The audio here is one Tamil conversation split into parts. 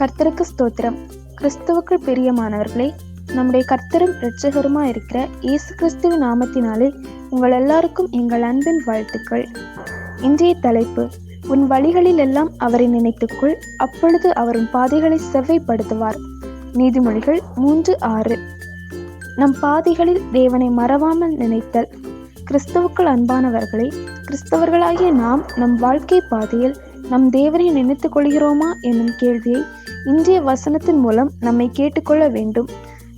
கர்த்தருக்கு ஸ்தோத்திரம். கிறிஸ்துவுக்குள் பிரியமானவர்களே நம்முடைய கர்த்தரும் இரட்சகருமா இருக்கிற இயேசு கிறிஸ்துவின் நாமத்தினாலே உங்கள் எல்லாருக்கும் எங்கள் அன்பின் வாழ்த்துக்கள். இன்றைய தலைப்பு உன் வழிகளில் எல்லாம் அவரை நினைத்துக்கொள் அப்பொழுது அவரின் பாதைகளை செவ்வைப்படுத்துவார். நீதிமொழிகள் மூன்று ஆறு. நம் பாதைகளில் தேவனை மறவாமல் நினைத்தல். கிறிஸ்துவுக்குள் அன்பானவர்களே கிறிஸ்தவர்களாகிய நாம் நம் வாழ்க்கை பாதையில் நம் தேவனை நினைத்துக் கொள்கிறோமா என்னும் கேள்வியை இன்றைய வசனத்தின் மூலம் நம்மை கேட்டுக்கொள்ள வேண்டும்.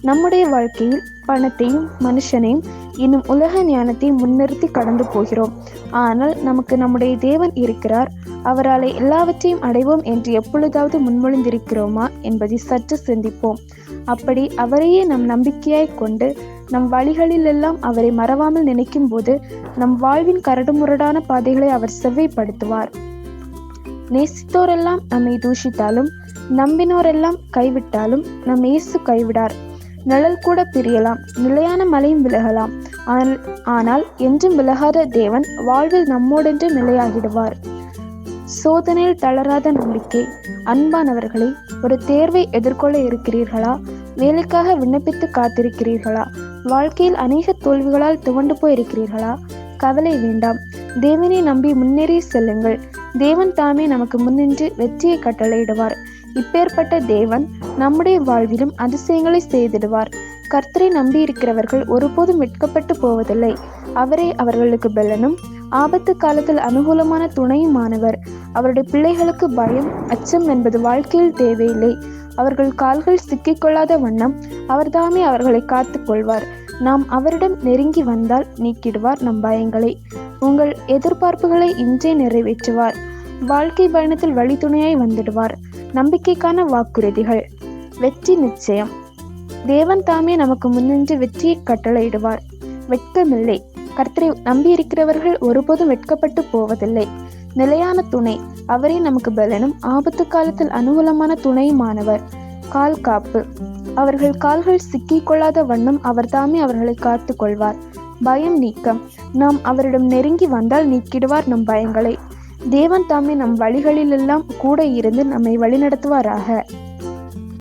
நம்முடைய வாழ்க்கையில் பணத்தையும் மனுஷனையும் இன்னும் உலக ஞானத்தை முன்னிறுத்தி கடந்து போகிறோம். ஆனால் நமக்கு நம்முடைய தேவன் இருக்கிறார். அவராலே எல்லாவற்றையும் அடைவோம் என்று எப்பொழுதாவது முன்மொழிந்திருக்கிறோமா என்பதை சற்று சிந்திப்போம். அப்படி அவரையே நம் நம்பிக்கையாய் கொண்டு நம் வழிகளிலெல்லாம் அவரை மறவாமல் நினைக்கும் போது நம் வாழ்வின் கரடுமுரடான பாதைகளை அவர் செவ்வைப்படுத்துவார். நேசித்தோரெல்லாம் நம்மை தூஷித்தாலும் நம்பினோரெல்லாம் கைவிட்டாலும் நம் இயேசு கைவிடார். நிழல் கூட பிரியலாம் நிலையான மலையும் விலகலாம். ஆனால் ஆனால் என்றும் விலகாத தேவன் வாழ்வில் நம்மோடென்று நிலையாகிடுவார். சோதனையில் தளராத நம்பிக்கை அன்பானவர்களே ஒரு தேர்வை எதிர்கொள்ள இருக்கிறீர்களா? வேலைக்காக விண்ணப்பித்து காத்திருக்கிறீர்களா? வாழ்க்கையில் அநேக தோல்விகளால் துவண்டு போயிருக்கிறீர்களா? கவலை வேண்டாம். தேவனை நம்பி முன்னேறி செல்லுங்கள். தேவன் தாமே நமக்கு முன்னின்று வெற்றியை கட்டளையிடுவார். இப்பேற்பட்ட தேவன் நம்முடைய வாழ்விலும் அதிசயங்களை செய்திடுவார். கர்த்தரை நம்பியிருக்கிறவர்கள் ஒருபோதும் வெட்கப்பட்டு போவதில்லை. அவரே அவர்களுக்கு பலனும் ஆபத்து காலத்தில் அனுகூலமான துணையுமானவர். அவருடைய பிள்ளைகளுக்கு பயம் அச்சம் என்பது வாழ்க்கையில் தேவையில்லை. அவர்கள் கால்கள் சிக்கிக்கொள்ளாத வண்ணம் அவர்தாமே அவர்களை காத்து கொள்வார். நாம் அவரிடம் நெருங்கி வந்தால் நீக்கிடுவார் நம் பயங்களை. உங்கள் எதிர்பார்ப்புகளை இன்றே நிறைவேற்றுவார். வாழ்க்கை பயணத்தில் வழித்துணையாய் வந்துடுவார். நம்பிக்கைக்கான வாக்குறுதிகள். வெற்றி நிச்சயம். தேவன் தாமே நமக்கு முன்னின்று வெற்றியை கட்டளையிடுவார். வெட்கமில்லை. கர்த்தரை நம்பியிருக்கிறவர்கள் ஒருபோதும் வெட்கப்பட்டு போவதில்லை. நிலையான துணை. அவரே நமக்கு பலனும் ஆபத்து காலத்தில் அனுகூலமான துணையுமானவர். கால் காப்பு. அவர்கள் கால்கள் சிக்கிக் கொள்ளாத வண்ணம் அவர்தாமே அவர்களை காத்து கொள்வார் பயம் நீக்கம். நாம் அவரிடம் நெருங்கி வந்தால் நீக்கிடுவார் நம் பயங்களை. தேவன் தாமே நம் வழிகளிலெல்லாம் கூட இருந்து நம்மை வழிநடத்துவாராக.